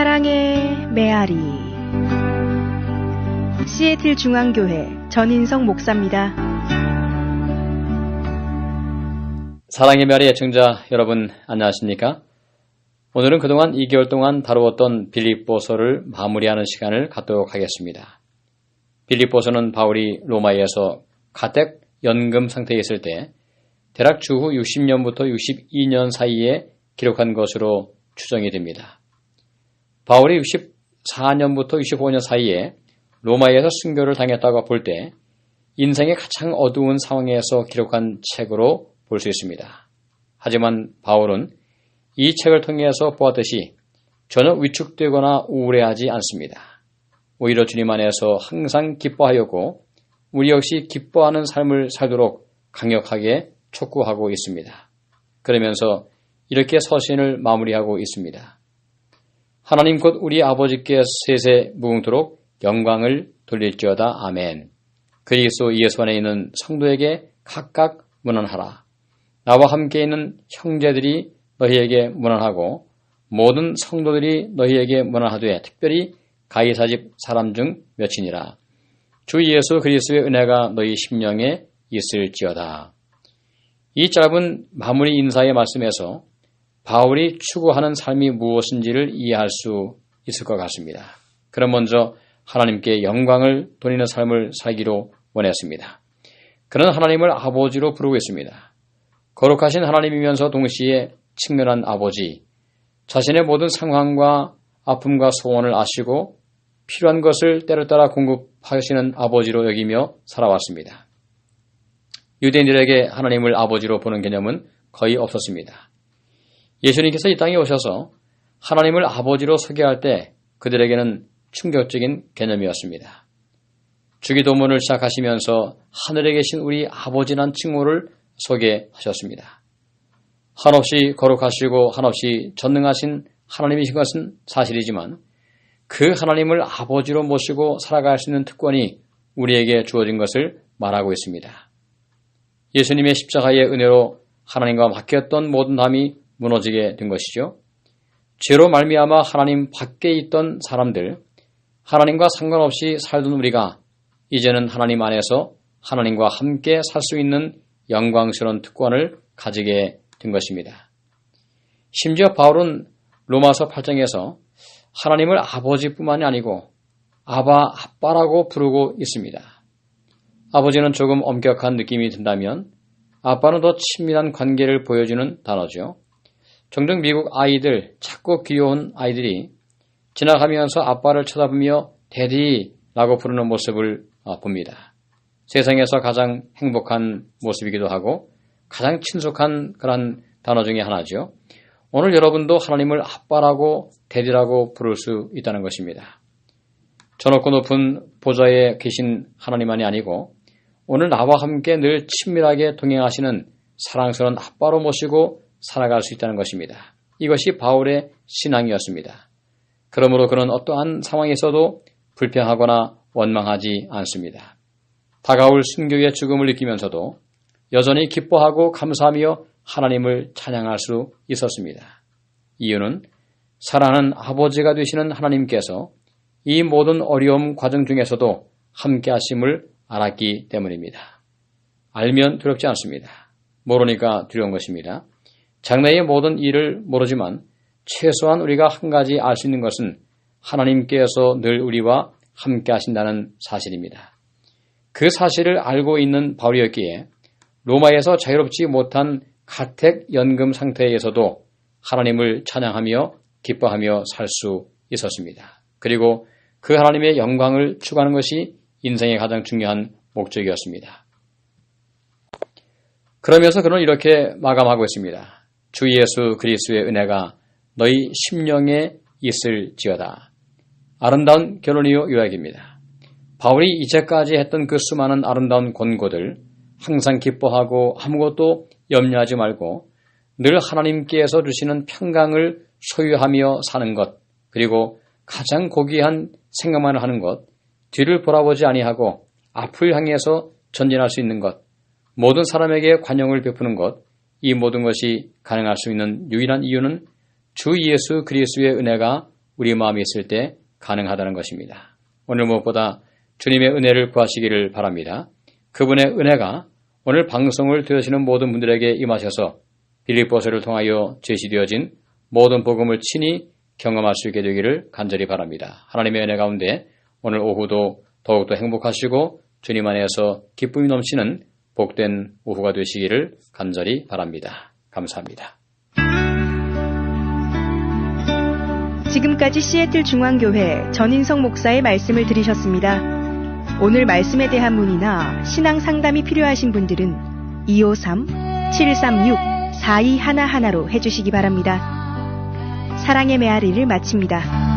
사랑의 메아리 시애틀 중앙교회 전인성 목사입니다. 사랑의 메아리 애청자 여러분 안녕하십니까? 오늘은 그동안 2개월 동안 다루었던 빌립보서를 마무리하는 시간을 갖도록 하겠습니다. 빌립보서는 바울이 로마에서 가택 연금 상태에 있을 때 대략 주후 60년부터 62년 사이에 기록한 것으로 추정이 됩니다. 바울이 64년부터 65년 사이에 로마에서 순교를 당했다고 볼 때 인생의 가장 어두운 상황에서 기록한 책으로 볼 수 있습니다. 하지만 바울은 이 책을 통해서 보았듯이 전혀 위축되거나 우울해하지 않습니다. 오히려 주님 안에서 항상 기뻐하였고 우리 역시 기뻐하는 삶을 살도록 강력하게 촉구하고 있습니다. 그러면서 이렇게 서신을 마무리하고 있습니다. 하나님 곧 우리 아버지께 세세 무궁토록 영광을 돌릴지어다 아멘. 그리스도 예수 안에 있는 성도에게 각각 문안하라. 나와 함께 있는 형제들이 너희에게 문안하고 모든 성도들이 너희에게 문안하되 특별히 가이사집 사람 중 몇이니라. 주 예수 그리스도의 은혜가 너희 심령에 있을지어다. 이 짧은 마무리 인사의 말씀에서 바울이 추구하는 삶이 무엇인지를 이해할 수 있을 것 같습니다. 그럼 먼저 하나님께 영광을 돌리는 삶을 살기로 원했습니다. 그는 하나님을 아버지로 부르고 있습니다. 거룩하신 하나님이면서 동시에 측면한 아버지, 자신의 모든 상황과 아픔과 소원을 아시고 필요한 것을 때를 따라 공급하시는 아버지로 여기며 살아왔습니다. 유대인들에게 하나님을 아버지로 보는 개념은 거의 없었습니다. 예수님께서 이 땅에 오셔서 하나님을 아버지로 소개할 때 그들에게는 충격적인 개념이었습니다. 주기도문을 시작하시면서 하늘에 계신 우리 아버지란 칭호를 소개하셨습니다. 한없이 거룩하시고 한없이 전능하신 하나님이신 것은 사실이지만 그 하나님을 아버지로 모시고 살아갈 수 있는 특권이 우리에게 주어진 것을 말하고 있습니다. 예수님의 십자가의 은혜로 하나님과 맡겼던 모든 담이 무너지게 된 것이죠. 죄로 말미암아 하나님 밖에 있던 사람들, 하나님과 상관없이 살던 우리가 이제는 하나님 안에서 하나님과 함께 살 수 있는 영광스러운 특권을 가지게 된 것입니다. 심지어 바울은 로마서 8장에서 하나님을 아버지뿐만이 아니고 아바 아빠라고 부르고 있습니다. 아버지는 조금 엄격한 느낌이 든다면 아빠는 더 친밀한 관계를 보여주는 단어죠. 종종 미국 아이들, 작고 귀여운 아이들이 지나가면서 아빠를 쳐다보며 데디라고 부르는 모습을 봅니다. 세상에서 가장 행복한 모습이기도 하고 가장 친숙한 그런 단어 중의 하나죠. 오늘 여러분도 하나님을 아빠라고 데디라고 부를 수 있다는 것입니다. 저 높고 높은 보좌에 계신 하나님만이 아니고 오늘 나와 함께 늘 친밀하게 동행하시는 사랑스러운 아빠로 모시고 살아갈 수 있다는 것입니다. 이것이 바울의 신앙이었습니다. 그러므로 그는 어떠한 상황에서도 불평하거나 원망하지 않습니다. 다가올 순교의 죽음을 느끼면서도 여전히 기뻐하고 감사하며 하나님을 찬양할 수 있었습니다. 이유는 사랑하는 아버지가 되시는 하나님께서 이 모든 어려움 과정 중에서도 함께 하심을 알았기 때문입니다. 알면 두렵지 않습니다. 모르니까 두려운 것입니다. 장래의 모든 일을 모르지만 최소한 우리가 한 가지 알 수 있는 것은 하나님께서 늘 우리와 함께 하신다는 사실입니다. 그 사실을 알고 있는 바울이었기에 로마에서 자유롭지 못한 가택 연금 상태에서도 하나님을 찬양하며 기뻐하며 살 수 있었습니다. 그리고 그 하나님의 영광을 추구하는 것이 인생의 가장 중요한 목적이었습니다. 그러면서 그는 이렇게 마감하고 있습니다. 주 예수 그리스도의 은혜가 너희 심령에 있을지어다. 아름다운 결론이요 요약입니다. 바울이 이제까지 했던 그 수많은 아름다운 권고들 항상 기뻐하고 아무것도 염려하지 말고 늘 하나님께서 주시는 평강을 소유하며 사는 것 그리고 가장 고귀한 생각만 하는 것 뒤를 돌아보지 아니하고 앞을 향해서 전진할 수 있는 것 모든 사람에게 관용을 베푸는 것 이 모든 것이 가능할 수 있는 유일한 이유는 주 예수 그리스도의 은혜가 우리 마음이 있을 때 가능하다는 것입니다. 오늘 무엇보다 주님의 은혜를 구하시기를 바랍니다. 그분의 은혜가 오늘 방송을 들으시는 모든 분들에게 임하셔서 빌립보서를 통하여 제시되어진 모든 복음을 친히 경험할 수 있게 되기를 간절히 바랍니다. 하나님의 은혜 가운데 오늘 오후도 더욱더 행복하시고 주님 안에서 기쁨이 넘치는 복된 오후가 되시기를 간절히 바랍니다. 감사합니다. 지금까지 시애틀 중앙교회 전인성 목사의 말씀을 들으셨습니다. 오늘 말씀에 대한 문의나 신앙 상담이 필요하신 분들은 253-736-4211로 해주시기 바랍니다. 사랑의 메아리를 마칩니다.